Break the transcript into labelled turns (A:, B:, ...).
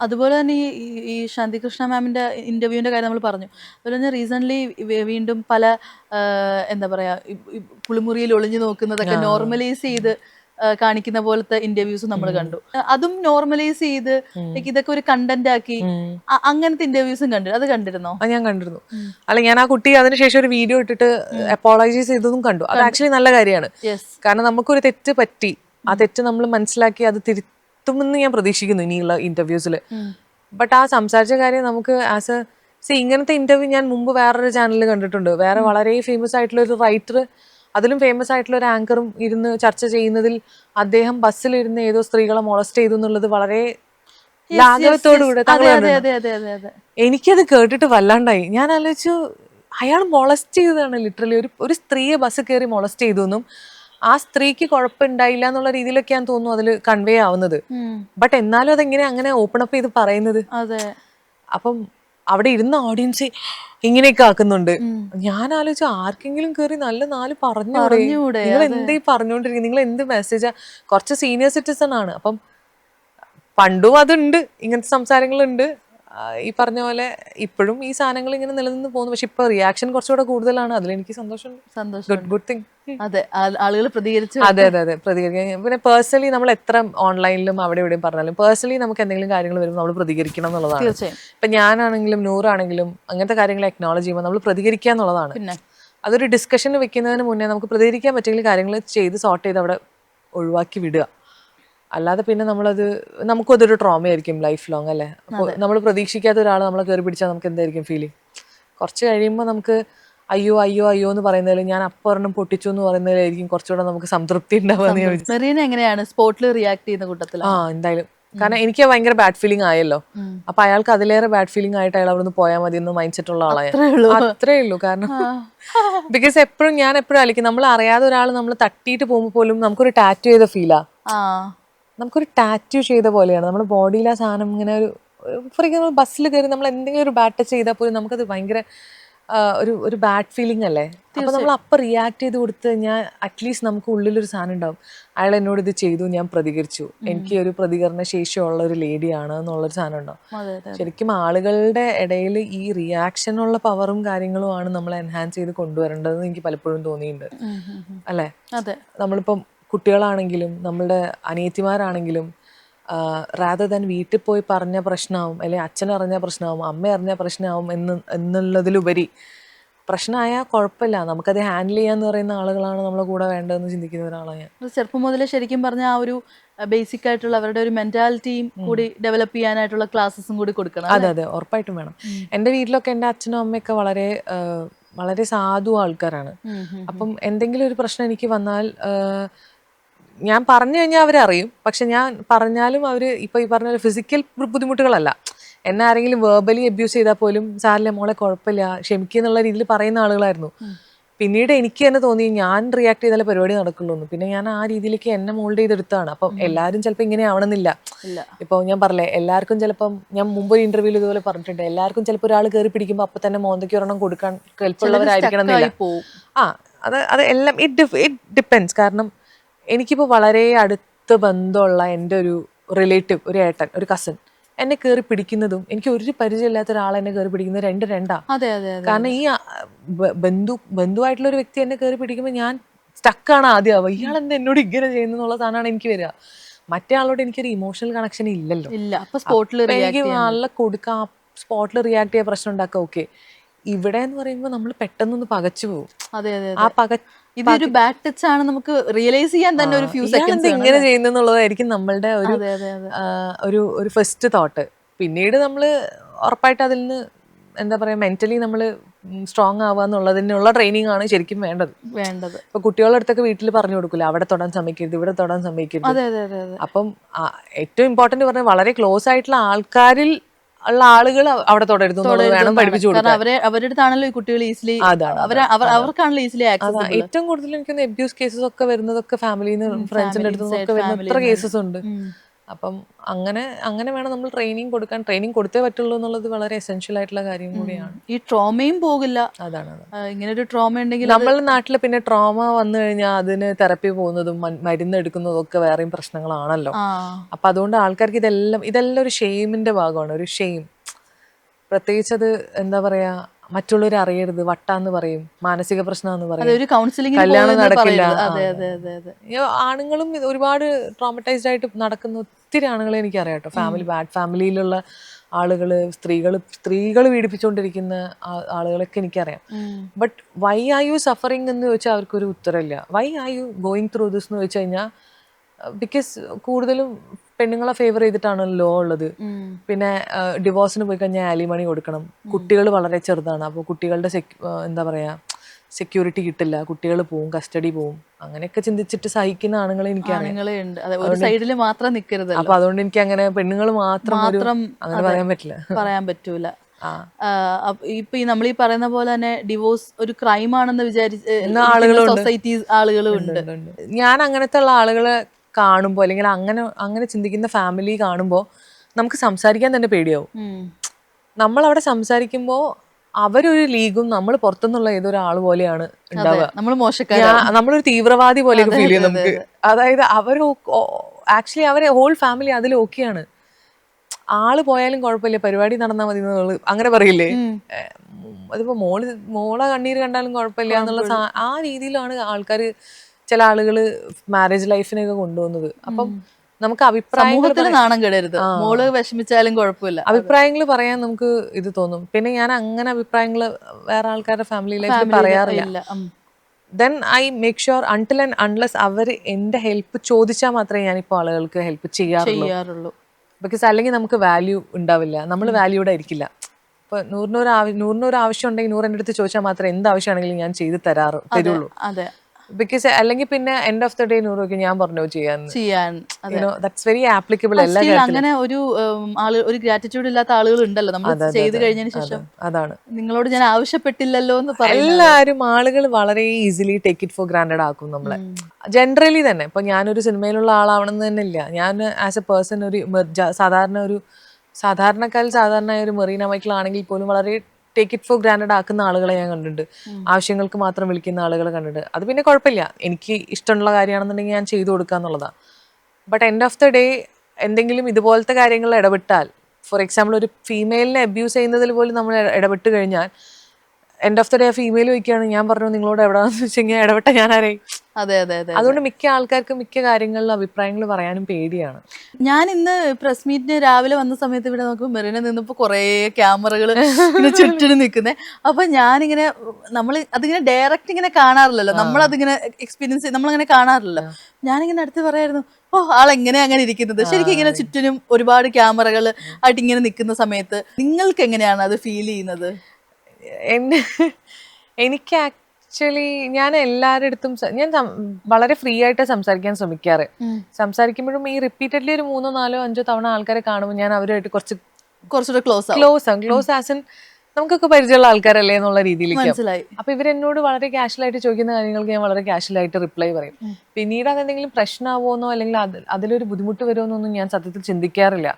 A: അതുപോലെ തന്നെ ഈ ഈ- ശാന്തികൃഷ്ണ മാമിന്റെ ഇന്റർവ്യൂവിന്റെ കാര്യം നമ്മൾ പറഞ്ഞു. അതുപോലെ തന്നെ റീസെന്റ്ലി വീണ്ടും പല എന്താ പറയുക കുളിമുറിയിൽ ഒളിഞ്ഞു നോക്കുന്നതൊക്കെ നോർമലൈസ് ചെയ്ത് കാണിക്കുന്ന പോലത്തെ ഇന്റർവ്യൂസ് നമ്മൾ കണ്ടു. അതും നോർമലൈസ് ചെയ്ത് ഇതൊക്കെ ഒരു കണ്ടന്റ് ആക്കി അങ്ങനത്തെ ഇന്റർവ്യൂസും കണ്ടു. അത് കണ്ടിരുന്നോ?
B: ഞാൻ കണ്ടിരുന്നു. അല്ല ഞാൻ ആ കുട്ടി അതിനുശേഷം ഒരു വീഡിയോ ഇട്ടിട്ട് അപ്പോളജൈസ് ചെയ്തതും കണ്ടു. അത് ആക്ച്വലി നല്ല കാര്യമാണ്.
A: യെസ്
B: കാരണം നമുക്കൊരു തെറ്റ് പറ്റി. ആ തെറ്റ് നമ്മൾ മനസ്സിലാക്കി അത് തിരുത്തുമെന്ന് ഞാൻ പ്രതീക്ഷിക്കുന്നു ഇനിയുള്ള ഇന്റർവ്യൂസിൽ ബട്ട് ആ സംസാരിച്ച കാര്യം നമുക്ക് ആസ് എ സി ഇങ്ങനത്തെ ഇന്റർവ്യൂ ഞാൻ മുമ്പ് വേറൊരു ചാനലിൽ കണ്ടിട്ടുണ്ട്. വേറെ വളരെ ഫേമസ് ആയിട്ടുള്ള ഒരു റൈറ്റർ അതിലും ഫേമസ് ആയിട്ടുള്ള ഒരു ആങ്കറും ഇരുന്ന് ചർച്ച ചെയ്യുന്നതിൽ അദ്ദേഹം ബസ്സിലിരുന്ന് ഏതോ സ്ത്രീകളെ മൊളസ്റ്റ് ചെയ്തു എന്നുള്ളത് വളരെ ലാഘവത്തോടുകൂടെ എനിക്കത് കേട്ടിട്ട് വല്ലാണ്ടായി. ഞാൻ ആലോചിച്ചു അയാൾ മൊളസ്റ്റ് ചെയ്തതാണ് ലിറ്ററലി ഒരു ഒരു സ്ത്രീയെ ബസ് കയറി മൊളസ്റ്റ് ചെയ്തു എന്നും ആ സ്ത്രീക്ക് കുഴപ്പമുണ്ടായില്ല എന്നുള്ള രീതിയിലൊക്കെയാണ് തോന്നുന്നു അതിൽ കൺവേ ആവുന്നത്. ബട്ട് എന്നാലും അതെങ്ങനെ അങ്ങനെ ഓപ്പൺ അപ്പ് ചെയ്ത് പറയുന്നത്? അപ്പം അവിടെ ഇരുന്ന ഓഡിയൻസ് ഇങ്ങനെയൊക്കെ ആക്കുന്നുണ്ട്. ഞാൻ ആലോചിച്ചു ആർക്കെങ്കിലും കയറി നല്ല നാല് പറഞ്ഞൂടെ?
A: പറഞ്ഞൂടെ,
B: നിങ്ങൾ എന്ത് പറഞ്ഞുകൊണ്ടിരിക്കും പറഞ്ഞുകൊണ്ടിരിക്കുന്നത് നിങ്ങൾ എന്ത് മെസ്സേജാ കുറച്ച് സീനിയർ സിറ്റിസൺ ആണ്. അപ്പം പണ്ടും അതുണ്ട്. ഇങ്ങനത്തെ സംസാരങ്ങളുണ്ട്. ഈ പറഞ്ഞ പോലെ ഇപ്പോഴും ഈ സാധനങ്ങൾ ഇങ്ങനെ നിലനിന്ന് പോകുന്നു. പക്ഷെ ഇപ്പൊ റിയാക്ഷൻ കുറച്ചുകൂടെ കൂടുതലാണ്. അതിലെനിക്ക് എനിക്ക്
A: സന്തോഷം
B: ഗുഡ് ഗുഡ് തിങ്
A: അതെ ആളുകൾ പ്രതികരിച്ചു.
B: അതെ അതെ അതെ പ്രതികരിക്കാൻ. പിന്നെ പേഴ്സണലി നമ്മൾ എത്ര ഓൺലൈനിലും അവിടെ ഇവിടെയും പറഞ്ഞാലും പേഴ്സണലി നമുക്ക് എന്തെങ്കിലും കാര്യങ്ങൾ വരുമ്പോൾ നമ്മൾ പ്രതികരിക്കണം എന്നുള്ളതാണ്. ഇപ്പൊ ഞാനാണെങ്കിലും നൂറാണെങ്കിലും അങ്ങനത്തെ കാര്യങ്ങൾ അക്നോളജ് ചെയ്യുമ്പോൾ നമ്മൾ പ്രതികരിക്കുക എന്നുള്ളതാണ്. അതൊരു ഡിസ്കഷന് വെക്കുന്നതിന് മുന്നേ നമുക്ക് പ്രതികരിക്കാൻ പറ്റുമെങ്കിൽ കാര്യങ്ങൾ ചെയ്ത് സോർട്ട് ചെയ്ത് അവിടെ ഒഴിവാക്കി വിടുക. അല്ലാതെ പിന്നെ നമ്മളത് നമുക്കതൊരു ട്രോമ ആയിരിക്കും ലൈഫ് ലോങ് അല്ലേ? അപ്പോൾ നമ്മൾ പ്രതീക്ഷിക്കാത്ത ഒരാൾ നമ്മളെ കയറി പിടിച്ചാൽ നമുക്ക് എന്തായിരിക്കും ഫീലിംഗ് കുറച്ച് കഴിയുമ്പോൾ നമുക്ക് അയ്യോ അയ്യോ അയ്യോ എന്ന് പറയുന്നതിൽ ഞാൻ അപ്പൊരെണ്ണം പൊട്ടിച്ചു എന്ന് പറയുന്നതിലായിരിക്കും കുറച്ചുകൂടെ നമുക്ക് സംതൃപ്തി ഉണ്ടാവുക
A: എങ്ങനെയാണ് സ്പോട്ടിൽ റിയാക്ട് ചെയ്യുന്ന കൂട്ടത്തിൽ
B: ആ എന്തായാലും. കാരണം എനിക്ക് ഭയങ്കര ബാഡ് ഫീലിംഗ് ആയല്ലോ. അപ്പൊ അയാൾക്ക് അതിലേറെ ബാഡ് ഫീലിംഗ് ആയിട്ട് അയാൾ അവിടുന്ന് പോയാൽ മതി എന്ന് മൈൻഡ് സെറ്റ് ഉള്ള ആളായ
A: അത്രേ ഉള്ളൂ.
B: കാരണം ബിക്കോസ് എപ്പോഴും ഞാൻ എപ്പോഴും അലിക്കും നമ്മൾ അറിയാതെ ഒരാൾ നമ്മൾ തട്ടിയിട്ട് പോകുമ്പോൾ പോലും നമുക്കൊരു ടാറ്റു ചെയ്ത ഫീലാ നമുക്കൊരു ടാറ്റു ചെയ്ത പോലെയാണ്. നമ്മുടെ ബോഡിയിൽ ആ സാധനം ഇങ്ങനെ ഒരു ഫോർ എക്സാമ്പിൾ ബസ്സിൽ കയറി നമ്മൾ എന്തെങ്കിലും ഒരു ബാറ്റ് ചെയ്താൽ പോലും നമുക്കത് ഭയങ്കര ഒരു ഒരു ബാഡ് ഫീലിംഗ് അല്ലേ? അപ്പോൾ നമ്മൾ അപ്പം റിയാക്ട് ചെയ്ത് കൊടുത്ത് കഴിഞ്ഞാൽ അറ്റ്ലീസ്റ്റ് നമുക്ക് ഉള്ളിലൊരു സാധനം ഉണ്ടാവും. അയാൾ എന്നോട് ഇത് ചെയ്തു ഞാൻ പ്രതികരിച്ചു. എനിക്ക് ഒരു പ്രതികരണ ശേഷിയുള്ള ഒരു ലേഡിയാണ് എന്നുള്ളൊരു സാധനം ഉണ്ടാവും. ശരിക്കും ആളുകളുടെ ഇടയിൽ ഈ റിയാക്ഷനുള്ള പവറും കാര്യങ്ങളുമാണ് നമ്മൾ എൻഹാൻസ് ചെയ്ത് കൊണ്ടുവരേണ്ടതെന്ന് എനിക്ക് പലപ്പോഴും തോന്നിയിട്ടുണ്ട്. അല്ലേ? നമ്മളിപ്പം കുട്ടികളാണെങ്കിലും നമ്മളുടെ അനിയത്തിമാരാണെങ്കിലും റാദർ ദാൻ വീട്ടിൽ പോയി പറഞ്ഞ പ്രശ്നമാവും അല്ലെങ്കിൽ അച്ഛൻ അറിഞ്ഞ പ്രശ്നമാവും അമ്മ അറിഞ്ഞ പ്രശ്നമാവും എന്ന് എന്നുള്ളതിലുപരി പ്രശ്നമായാൽ കുഴപ്പമില്ല. നമുക്കത് ഹാൻഡിൽ ചെയ്യാന്ന് പറയുന്ന ആളുകളാണ് നമ്മളെ കൂടെ വേണ്ടതെന്ന് ചിന്തിക്കുന്ന ഒരാളാണ് ഞാൻ.
A: ചെറുപ്പം മുതലേ ശരിക്കും പറഞ്ഞ ആ ഒരു ബേസിക് ആയിട്ടുള്ള അവരുടെ ഒരു മെന്റാലിറ്റിയും കൂടി ഡെവലപ്പ് ചെയ്യാനായിട്ടുള്ള ക്ലാസ്സസും കൂടി കൊടുക്കണം
B: അതെ അതെ ഉറപ്പായിട്ടും വേണം. എന്റെ വീട്ടിലൊക്കെ എന്റെ അച്ഛനും അമ്മയൊക്കെ വളരെ വളരെ സാധു ആൾക്കാരാണ്. അപ്പം എന്തെങ്കിലും ഒരു പ്രശ്നം എനിക്ക് വന്നാൽ ഞാൻ പറഞ്ഞു കഴിഞ്ഞാൽ അവരറിയും പക്ഷെ ഞാൻ പറഞ്ഞാലും അവർ ഇപ്പോൾ ഈ പറഞ്ഞ ഫിസിക്കൽ ബുദ്ധിമുട്ടുകളല്ല. എന്നെ ആരെങ്കിലും വേർബലി അബ്യൂസ് ചെയ്താൽ പോലും സാറിലെ മോളെ കുഴപ്പമില്ല ക്ഷമിക്കുക എന്നുള്ള രീതിയിൽ പറയുന്ന ആളുകളായിരുന്നു. പിന്നീട് എനിക്ക് തന്നെ തോന്നി ഞാൻ റിയാക്ട് ചെയ്താലേ പരിപാടി നടക്കുള്ളൂ പിന്നെ ഞാൻ ആ രീതിയിലേക്ക് എന്നെ മോൾഡ് ചെയ്തെടുത്താണ് അപ്പം എല്ലാവരും ചിലപ്പോൾ ഇങ്ങനെ ആവണമെന്നില്ല. ഇപ്പോൾ ഞാൻ പറഞ്ഞേ എല്ലാവർക്കും ചിലപ്പം ഞാൻ മുമ്പ് ഒരു ഇന്റർവ്യൂവിൽ ഇതുപോലെ പറഞ്ഞിട്ടുണ്ട്. എല്ലാവർക്കും ചിലപ്പോൾ ഒരാൾ കയറി പിടിക്കുമ്പോൾ അപ്പം തന്നെ മോന്തയ്ക്ക് ഒരെണ്ണം കൊടുക്കാൻ കെൽപ്പുള്ളവരായിരിക്കണം എന്നില്ല ആ അത് അത് എല്ലാം ഇറ്റ് ഇറ്റ് ഡിപ്പെൻസ് കാരണം എനിക്കിപ്പോൾ വളരെ അടുത്ത ബന്ധമുള്ള എന്റെ ഒരു റിലേറ്റീവ് ഒരു ഏട്ടൻ ഒരു കസൻ എന്നെ കയറി പിടിക്കുന്നതും എനിക്ക് ഒരു പരിചയമില്ലാത്ത ഒരാൾ എന്നെ കയറി പിടിക്കുന്നത് രണ്ട് രണ്ടാ.
A: അതെ അതെ
B: കാരണം ഈ ബന്ധു ബന്ധുവായിട്ടുള്ള ഒരു വ്യക്തി എന്നെ കയറി പിടിക്കുമ്പോൾ ഞാൻ സ്റ്റക്കാണ് ആദ്യം ആവുക. ഇയാൾ എന്താ എന്നോട് ഇങ്ങനെ ചെയ്യുന്നു എന്നുള്ള സാധനമാണ് എനിക്ക് വരിക. മറ്റേ ആളോട് എനിക്കൊരു ഇമോഷണൽ കണക്ഷൻ ഇല്ലല്ലോ.
A: ഇല്ല അപ്പൊ സ്പോട്ടിൽ റിയാക്ട്
B: എനിക്ക് നല്ല കൊടുക്കാം സ്പോട്ടിൽ റിയാക്ട് ചെയ്യാൻ പ്രശ്നം ഉണ്ടാക്കുക. ഓക്കെ ഇവിടെ എന്ന് പറയുമ്പോൾ നമ്മൾ പെട്ടെന്നൊന്ന് പകച്ചു പോകും
A: അതെ അതെ
B: ആ പക
A: ഇതൊരു ബാഡ് ടച്ച് ആണ് നമുക്ക് റിയലൈസ് ചെയ്യാൻ തന്നെ ഒരു ഫ്യൂ സെക്കൻഡ്സ്
B: ഇങ്ങനെ ചെയ്യുന്നുള്ളതായിരിക്കും നമ്മളുടെ ഒരു ഒരു ഒരു ഫസ്റ്റ് തോട്ട് പിന്നീട് നമ്മൾ ഉറപ്പായിട്ട് അതിൽ നിന്ന് എന്താ പറയാ മെന്റലി നമ്മൾ സ്ട്രോങ് ആവുക എന്നുള്ളതിനുള്ള ട്രെയിനിങ് ആണ് ശരിക്കും വേണ്ടത്.
A: വേണ്ടത്.
B: ഇപ്പൊ കുട്ടികളുടെ അടുത്തൊക്കെ വീട്ടിൽ പറഞ്ഞു കൊടുക്കില്ല അവിടെ തൊടാൻ സമ്മതിക്കരുത് ഇവിടെ തൊടാൻ സമ്മതിക്കരുത്. അപ്പം ഏറ്റവും ഇമ്പോർട്ടന്റ് പറഞ്ഞാൽ വളരെ ക്ലോസ് ആയിട്ടുള്ള ആൾക്കാരിൽ ഉള്ള ആളുകൾ അവിടെ തുടരുന്നു വേണം പഠിപ്പിച്ചു കൊടുക്കാൻ.
A: അവരെ അവരുടെ അടുത്താണല്ലോ ഈ കുട്ടികൾ ഈസിലി അവർക്കാണല്ലോ ഈസിലി ആക്സസ്
B: ഏറ്റവും കൂടുതൽ എനിക്ക് അബ്യൂസ് കേസസ് ഒക്കെ വരുന്നതൊക്കെ ഫാമിലിന്ന് ഫ്രണ്ട്സിന്റെ അടുത്ത് വരുന്ന എത്ര കേസസ് ഉണ്ട്. അപ്പം അങ്ങനെ അങ്ങനെ വേണം നമ്മൾ ട്രെയിനിങ് കൊടുക്കാൻ. ട്രെയിനിങ് കൊടുത്തേ പറ്റുള്ളൂ എന്നുള്ളത് വളരെ എസെൻഷ്യൽ ആയിട്ടുള്ള കാര്യം കൂടിയാണ്.
A: ഈ ട്രോമയും പോകില്ല.
B: അതാണ്
A: ഇങ്ങനെ ഒരു ട്രോമ ഉണ്ടെങ്കിൽ
B: നമ്മളുടെ നാട്ടിൽ പിന്നെ ട്രോമ വന്നു കഴിഞ്ഞാൽ അതിന് തെറപ്പി പോകുന്നതും മരുന്ന് എടുക്കുന്നതും ഒക്കെ വേറെയും പ്രശ്നങ്ങളാണല്ലോ. അപ്പൊ അതുകൊണ്ട് ആൾക്കാർക്ക് ഇതെല്ലാം ഇതെല്ലാം ഒരു ഷെയിമിന്റെ ഭാഗമാണ് ഒരു ഷെയിം പ്രത്യേകിച്ച് അത് എന്താ പറയാ മറ്റുള്ളവർ അറിയരുത് വട്ടാന്ന് പറയും മാനസിക പ്രശ്നം പറയും. കല്യാണം നടക്കില്ല. ആണുങ്ങളും ഒരുപാട് ട്രോമറ്റൈസ്ഡ് ആയിട്ട് നടക്കുന്ന ഒത്തിരി ആണുങ്ങളെ എനിക്കറിയാം കേട്ടോ ഫാമിലി ബാഡ് ഫാമിലിയിലുള്ള ആളുകൾ സ്ത്രീകൾ സ്ത്രീകൾ പീഡിപ്പിച്ചുകൊണ്ടിരിക്കുന്ന ആളുകളൊക്കെ എനിക്കറിയാം. But why are you suffering എന്ന് ചോദിച്ചാൽ അവർക്കൊരു ഉത്തരമില്ല why are you going through this എന്ന് ചോദിച്ചു കഴിഞ്ഞാൽ ബിക്കോസ് കൂടുതലും പെണ്ണുങ്ങളെ ഫേവർ ചെയ്തിട്ടാണ് ലോ ഉള്ളത്. പിന്നെ ഡിവോഴ്സിന് പോയി കഴിഞ്ഞാൽ ആലിമണി കൊടുക്കണം. കുട്ടികൾ വളരെ ചെറുതാണ്. അപ്പോൾ കുട്ടികളുടെ എന്താ പറയാ സെക്യൂരിറ്റി കിട്ടില്ല കുട്ടികൾ പോവും കസ്റ്റഡി പോവും. അങ്ങനെയൊക്കെ ചിന്തിച്ചിട്ട് സഹിക്കുന്ന ആണുങ്ങളെ
A: എനിക്ക് സൈഡിൽ മാത്രം നിൽക്കരുത്
B: അപ്പൊ അതുകൊണ്ട് എനിക്ക് അങ്ങനെ പെണ്ണുങ്ങൾ മാത്രം
A: മാത്രം
B: അങ്ങനെ പറയാൻ പറ്റില്ല.
A: പറയാൻ പറ്റൂല. ഇപ്പൊ ഈ നമ്മൾ ഈ പറയുന്ന പോലെ തന്നെ ഡിവോഴ്സ് ഒരു ക്രൈം ആണെന്ന് വിചാരിച്ച് സൊസൈറ്റി ആളുകളും ഉണ്ട്.
B: ഞാൻ അങ്ങനത്തെ ഉള്ള ആളുകളെ കാണുമ്പോൾ അല്ലെങ്കിൽ അങ്ങനെ അങ്ങനെ ചിന്തിക്കുന്ന ഫാമിലി കാണുമ്പോൾ നമുക്ക് സംസാരിക്കാൻ തന്നെ പേടിയാവും. നമ്മൾ അവിടെ സംസാരിക്കുമ്പോൾ അവരൊരു ലീഗും നമ്മൾ പുറത്തുനിന്നുള്ള ഏതൊരാൾ പോലെയാണ് ഉണ്ടാവുക.
A: നമ്മൾ
B: നമ്മളൊരു തീവ്രവാദി പോലെ ഫീൽ ചെയ്യും നമുക്ക്. അതായത് അവർ ആക്ച്വലി അവരെ ഹോൾ ഫാമിലി അതിൽ ഓക്കെയാണ് ആൾ പോയാലും കുഴപ്പമില്ല പരിപാടി നടന്നാൽ മതി അങ്ങനെ പറയില്ലേ? അതിപ്പോ മോൾ മോളെ കണ്ണീര് കണ്ടാലും കുഴപ്പമില്ല എന്നുള്ള ആ രീതിയിലാണ് ആൾക്കാർ ചില ആളുകൾ മാരേജ് ലൈഫിനെയൊക്കെ കൊണ്ടുപോകുന്നത്. അപ്പം നമുക്ക്
A: അഭിപ്രായത്തിൽ നാണം കെടരുത്. മോൾ വിഷമിച്ചാലും കുഴപ്പമില്ല.
B: അഭിപ്രായങ്ങൾ പറയാൻ നമുക്ക് ഇത് തോന്നും. പിന്നെ ഞാൻ അങ്ങനെ അഭിപ്രായങ്ങൾ വേറെ ആൾക്കാരുടെ ഫാമിലി ലൈഫിൽ പറയാറില്ല. Then I make sure until and unless അവർ എന്റെ ഹെൽപ്പ് ചോദിച്ചാൽ മാത്രമേ ഞാനിപ്പോൾ ആളുകൾക്ക് ഹെൽപ്പ് ചെയ്യാറുള്ളൂ. ബിക്കോസ് അല്ലെങ്കിൽ നമുക്ക് വാല്യൂ ഉണ്ടാവില്ല. നമ്മൾ വാല്യൂഡ് ആയിരിക്കില്ല. ഇപ്പൊ നൂറിനൊരു നൂറിനൊരു ആവശ്യം ഉണ്ടെങ്കിൽ നൂറ് എന്റെ അടുത്ത് ചോദിച്ചാൽ മാത്രമേ എന്ത് ആവശ്യമാണെങ്കിലും ഞാൻ ചെയ്ത് തരാറ് തരുള്ളൂ.
A: അതെ.
B: ബിക്കോസ് അല്ലെങ്കിൽ പിന്നെ എൻഡ് ഓഫ് ദ ഡേ നൂറൊക്കെ ഞാൻ പറഞ്ഞു ചെയ്യാൻ. ദാറ്റ്സ് വെരി ആപ്ലിക്കബിൾ എല്ലാ
A: അങ്ങനെ ഒരു ആൾ ഒരു ഗ്രാറ്റിറ്റ്യൂഡ് ഇല്ലാത്ത ആളുകൾ ഉണ്ടല്ലോ. നമ്മൾ ചെയ്ത് കഴിഞ്ഞതിന് ശേഷം.
B: അതാണ്.
A: നിങ്ങളോട് ഞാൻ ആവശ്യപ്പെട്ടില്ലല്ലോ എന്ന്
B: എല്ലാവരും ആളുകൾ വളരെ easily take it for granted ആക്കും നമ്മളെ. ജനറലി തന്നെ. ഇപ്പൊ ഞാനൊരു സിനിമയിലുള്ള ആളാവണം എന്ന് തന്നെ ഇല്ല ഞാൻ ആസ് എ പേഴ്സൺ ഒരു സാധാരണ ഒരു സാധാരണക്കാരിൽ സാധാരണ ഒരു മെറീന മൈക്കിൾ ആണെങ്കിൽ പോലും വളരെ ടേക്ക് ഇറ്റ് ഫോർ ഗ്രാൻഡഡ് ആക്കുന്ന ആളുകളെ ഞാൻ കണ്ടിട്ടുണ്ട്. ആവശ്യങ്ങൾക്ക് മാത്രം വിളിക്കുന്ന ആളുകളെ കണ്ടിട്ടുണ്ട്. അത് പിന്നെ കുഴപ്പമില്ല. എനിക്ക് ഇഷ്ടമുള്ള കാര്യമാണെന്നുണ്ടെങ്കിൽ ഞാൻ ചെയ്തു കൊടുക്കുക എന്നുള്ളതാണ് but end of the day എന്തെങ്കിലും ഇതുപോലത്തെ കാര്യങ്ങളിൽ ഇടപെട്ടാൽ ഫോർ എക്സാമ്പിൾ ഒരു ഫീമെയിലിനെ അബ്യൂസ് ചെയ്യുന്നതിൽ പോലും നമ്മൾ ഇട- ഇടപെട്ട് കഴിഞ്ഞാൽ എൻഡ് ഓഫ് ദ ഡേ ആ ഫീമെയിൽ വയ്ക്കുകയാണ് ഞാൻ പറഞ്ഞു നിങ്ങളോട് എവിടെയാണെന്ന് വെച്ച് കഴിഞ്ഞാൽ ഇടപെട്ട ഞാൻ
A: അതെ അതെ അതെ.
B: അതുകൊണ്ട് മിക്ക ആൾക്കാർക്കും മിക്ക കാര്യങ്ങളിലും അഭിപ്രായങ്ങൾ പറയാനും പേടിയാണ്.
A: ഞാൻ ഇന്ന് പ്രസ് മീറ്റിന് രാവിലെ വന്ന സമയത്ത് ഇവിടെ നോക്കുമ്പോൾ മെറീന നിന്നപ്പോൾ കുറേ ക്യാമറകൾ ഇങ്ങനെ ചുറ്റിന് നിൽക്കുന്നത് അപ്പൊ ഞാനിങ്ങനെ നമ്മൾ അതിങ്ങനെ ഡയറക്റ്റ് ഇങ്ങനെ കാണാറില്ലല്ലോ. നമ്മൾ അതിങ്ങനെ എക്സ്പീരിയൻസ് നമ്മളിങ്ങനെ കാണാറില്ലല്ലോ. ഞാനിങ്ങനെ അടുത്ത് പറയായിരുന്നു ഓ ആളെങ്ങനെ അങ്ങനെ ഇരിക്കുന്നത്? ശരിക്കും ഇങ്ങനെ ചുറ്റിനും ഒരുപാട് ക്യാമറകൾ ആയിട്ട് ഇങ്ങനെ നിൽക്കുന്ന സമയത്ത് നിങ്ങൾക്ക് എങ്ങനെയാണ് അത് ഫീൽ ചെയ്യുന്നത്?
B: എനിക്ക് ആക്ച്വലി ഞാൻ എല്ലാവരുടെ അടുത്തും ഞാൻ വളരെ ഫ്രീ ആയിട്ട് സംസാരിക്കാൻ ശ്രമിക്കാറ്. സംസാരിക്കുമ്പോഴും ഈ റിപ്പീറ്റഡ്ലി ഒരു മൂന്നോ നാലോ അഞ്ചോ തവണ ആൾക്കാരെ കാണുമ്പോൾ ഞാൻ അവരുമായിട്ട് കുറച്ച്
A: കുറച്ചുകൂടെ ക്ലോസ് ആണ്
B: ക്ലോസ് ആണ് ക്ലോസ് ആസ് ഇൻ നമുക്കൊക്കെ പരിചയമുള്ള ആൾക്കാരല്ലേ എന്നുള്ള രീതിയിലേക്ക്
A: മനസ്സിലായി.
B: അപ്പൊ ഇവരെന്നോട് വളരെ കാഷ്വൽ ആയിട്ട് ചോദിക്കുന്ന കാര്യങ്ങൾക്ക് ഞാൻ വളരെ കാഷ്വൽ ആയിട്ട് റിപ്ലൈ പറയും. പിന്നീട് അതെന്തെങ്കിലും പ്രശ്നമാവുമെന്നോ അല്ലെങ്കിൽ അതിലൊരു ബുദ്ധിമുട്ട് വരുമെന്നൊന്നും ഞാൻ സത്യത്തിൽ ചിന്തിക്കാറില്ല.